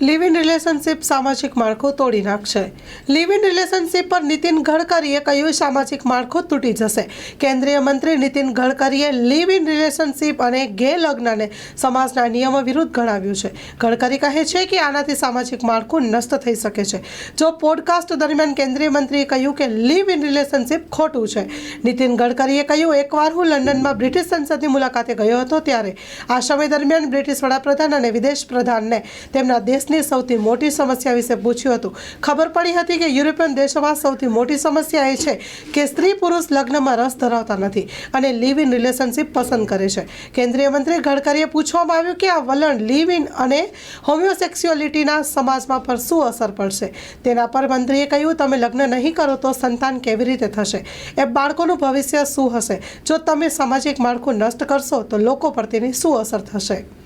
Live in relationship સામાજિક માળખું તોડી નાખશે. લિવ ઇન રિલેશનશિપ પર નીતિન ગડકરીએ કહ્યું, સામાજિક માળખું તૂટી જશે. કેન્દ્રીય મંત્રી નીતિન ગડકરીએ લિવ ઇન રિલેશનશિપ અને ગે લગ્નને સમાજના નિયમો વિરુદ્ધ ગણાવ્યું છે. ગડકરી કહે છે કે આનાથી સામાજિક માળખું નષ્ટ થઈ શકે છે. જો પોડકાસ્ટ દરમિયાન કેન્દ્રીય મંત્રીએ કહ્યું કે લિવ ઇન રિલેશનશિપ ખોટું છે, નીતિન ગડકરીએ કહ્યું, એકવાર હું લંડનમાં બ્રિટિશ સંસદની મુલાકાતે ગયો હતો ત્યારે આ સમય દરમિયાન બ્રિટિશ વડાપ્રધાન અને વિદેશ પ્રધાનને તેમના દેશની સૌથી મોટી સમસ્યા વિશે પૂછ્યું હતું. ખબર પડી હતી કે યુરોપિયન દેશોમાં સૌથી મોટી સમસ્યા એ છે કે સ્ત્રી પુરુષ લગ્નમાં રસ ધરાવતા નથી અને લિવ ઇન રિલેશનશિપ પસંદ કરે છે. કેન્દ્રીય મંત્રી ગડકરીએ પૂછવામાં આવ્યું કે આ વલણ લિવ ઇન અને હોમિયોસેક્સ્યુઅલિટીના સમાજમાં પર શું અસર પડશે? તેના પર મંત્રીએ કહ્યું, તમે લગ્ન નહીં કરો તો સંતાન કેવી રીતે થશે? એ બાળકોનું ભવિષ્ય શું હશે? જો તમે સામાજિક માળખું નષ્ટ કરશો તો લોકો પર તેની શું અસર થશે?